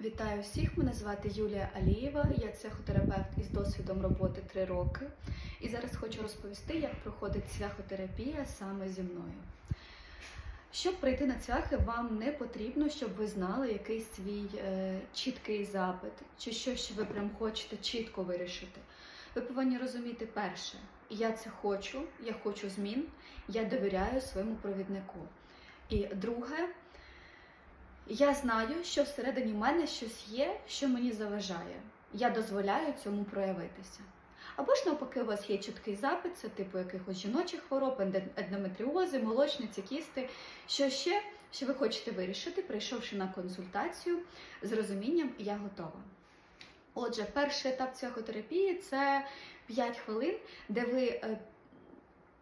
Вітаю всіх! Мене звати Юлія Алієва. Я психотерапевт із досвідом роботи 3 роки. І зараз хочу розповісти, як проходить цвяхотерапія саме зі мною. Щоб прийти на цвяхи, вам не потрібно, щоб ви знали якийсь свій е, чіткий запит, чи щось, що ви прям хочете чітко вирішити. Ви повинні розуміти перше, я це хочу, я хочу змін, я довіряю своєму провіднику. І друге, я знаю, що всередині мене щось є, що мені заважає. Я дозволяю цьому проявитися. Або ж навпаки, у вас є чіткий запит, це типу якихось жіночих хвороб, ендо- ендометріози, молочниці, кісти, що ще, що ви хочете вирішити, прийшовши на консультацію з розумінням я готова. Отже, перший етап психотерапії це 5 хвилин, де ви е,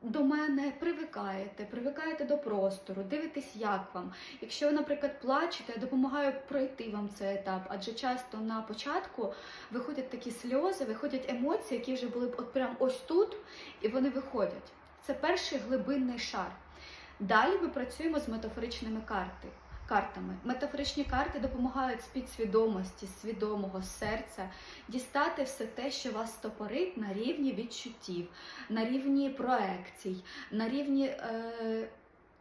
до мене привикаєте, привикаєте до простору, дивитесь, як вам. Якщо ви, наприклад, плачете, я допомагаю пройти вам цей етап, адже часто на початку виходять такі сльози, виходять емоції, які вже були от прям ось тут, і вони виходять. Це перший глибинний шар. Далі ми працюємо з метафоричними карти. Картами. Метафоричні карти допомагають з підсвідомості, свідомого серця дістати все те, що вас стопорить на рівні відчуттів, на рівні проекцій, на рівні е,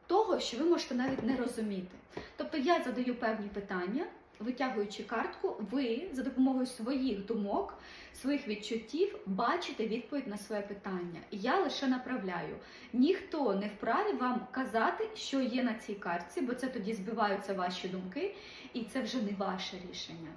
того, що ви можете навіть не розуміти. Тобто я задаю певні питання, витягуючи картку, ви за допомогою своїх думок, своїх відчуттів бачите відповідь на своє питання. Я лише направляю. Ніхто не вправі вам казати, що є на цій картці, бо це тоді збиваються ваші думки, і це вже не ваше рішення.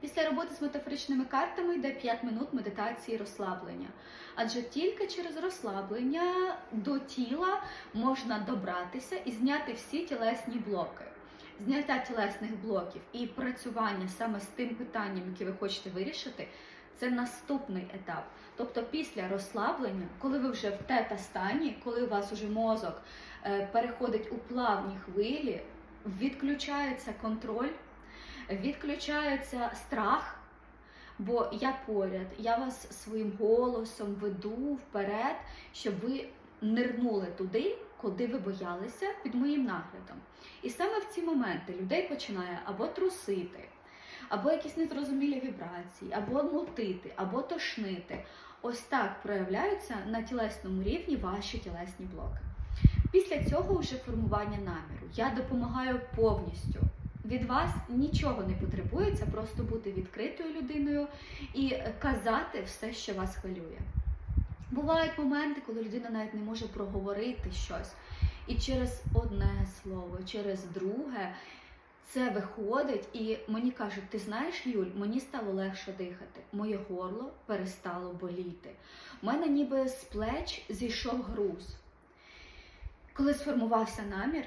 Після роботи з метафоричними картами йде 5 минут медитації розслаблення. Адже тільки через розслаблення до тіла можна добратися і зняти всі тілесні блоки. Зняття тілесних блоків і працювання саме з тим питанням, яке ви хочете вирішити, це наступний етап. Тобто після розслаблення, коли ви вже в тета-стані, коли у вас вже мозок е, переходить у плавні хвилі, відключається контроль, відключається страх. Бо я поряд, я вас своїм голосом веду вперед, щоб ви нирнули туди, куди ви боялися під моїм наглядом. І саме в ці моменти людей починає або трусити, або якісь незрозумілі вібрації, або мутити, або тошнити. Ось так проявляються на тілесному рівні ваші тілесні блоки. Після цього вже формування наміру. Я допомагаю повністю. Від вас нічого не потребується, просто бути відкритою людиною і казати все, що вас хвилює. Бувають моменти, коли людина навіть не може проговорити щось, і через одне слово, через друге це виходить, і мені кажуть: ти знаєш, Юль, мені стало легше дихати, моє горло перестало боліти. У мене ніби з плеч зійшов груз. Коли сформувався намір,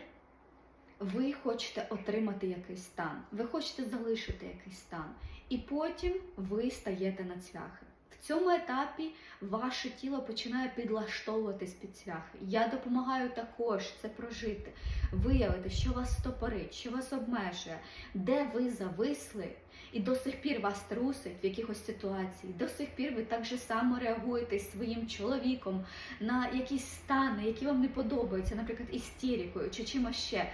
ви хочете отримати якийсь стан, ви хочете залишити якийсь стан, і потім ви стаєте на цвяхи. В цьому етапі ваше тіло починає підлаштовуватись під цвяхи. Я допомагаю також це прожити, виявити, що вас стопорить, що вас обмежує, де ви зависли, і до сих пір вас трусить в якихось ситуації. До сих пір ви так же само реагуєте своїм чоловіком на якісь стани, які вам не подобаються, наприклад, істерикою чи чимось ще.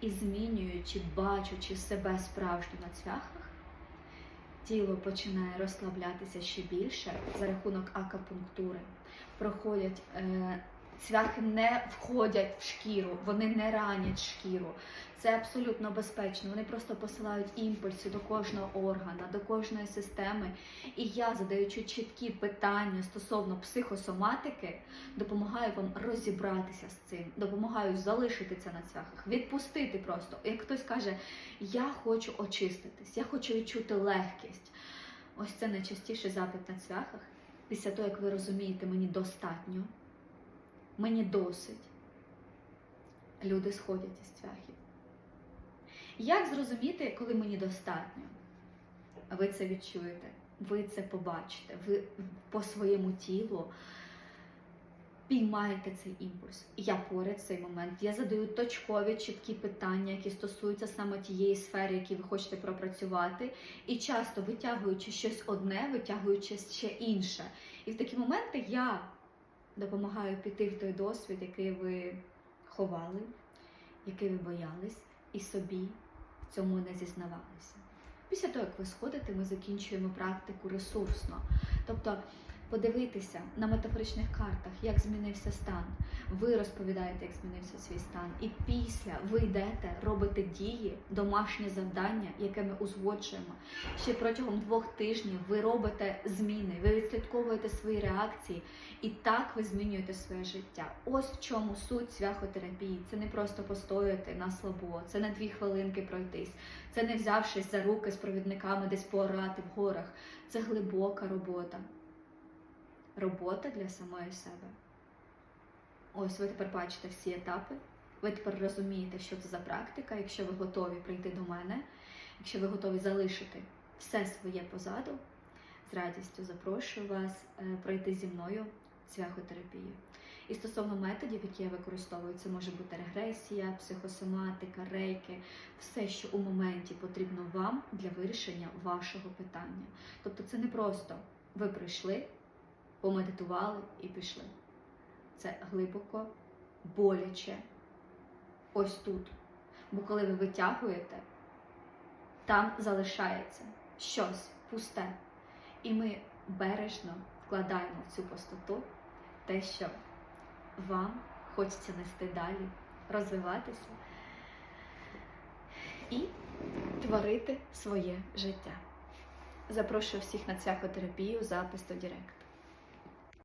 І змінюючи, бачучи себе справжню на цвяхах, тіло починає розслаблятися ще більше за рахунок акапунктури. Проходять е, цвяхи не входять в шкіру, вони не ранять шкіру. Це абсолютно безпечно. Вони просто посилають імпульси до кожного органа, до кожної системи. І я, задаючи чіткі питання стосовно психосоматики, допомагаю вам розібратися з цим, допомагаю залишити це на цвяхах, відпустити просто. Як хтось каже, я хочу очиститись, я хочу відчути легкість. Ось це найчастіший запит на цвяхах. Після того, як ви розумієте, мені достатньо, мені досить. Люди сходять із цвяхів. Як зрозуміти, коли мені достатньо? Ви це відчуєте, ви це побачите, ви по своєму тілу піймаєте цей імпульс. Я поряд цей момент. Я задаю точкові чіткі питання, які стосуються саме тієї сфери, які ви хочете пропрацювати, і часто витягуючи щось одне, витягуючи ще інше. І в такі моменти я допомагаю піти в той досвід, який ви ховали, який ви боялись, і собі в цьому не зізнавалися. Після того, як ви сходите, ми закінчуємо практику ресурсно. Тобто подивитися на метафоричних картах, як змінився стан. Ви розповідаєте, як змінився свій стан. І після ви йдете, робите дії, домашнє завдання, яке ми узгоджуємо. Ще протягом двох тижнів ви робите зміни, ви відслідковуєте свої реакції, і так ви змінюєте своє життя. Ось в чому суть цвяхотерапії. Це не просто постояти на слабо, це не дві хвилинки пройтись, це не взявшись за руки з провідниками десь поорати в горах. Це глибока робота. Робота для самої себе. Ось ви тепер бачите всі етапи. Ви тепер розумієте, що це за практика. Якщо ви готові прийти до мене, якщо ви готові залишити все своє позаду, з радістю запрошую вас е, пройти зі мною цвяхотерапію. І стосовно методів, які я використовую, це може бути регресія, психосоматика, рейки, все, що у моменті потрібно вам для вирішення вашого питання. Тобто це не просто ви прийшли, помедитували і пішли. Це глибоко, боляче, ось тут. Бо коли ви витягуєте, там залишається щось пусте. І ми бережно вкладаємо в цю пустоту те, що вам хочеться нести далі, розвиватися і творити своє життя. Запрошую всіх на цвяхотерапію, запис до Директ.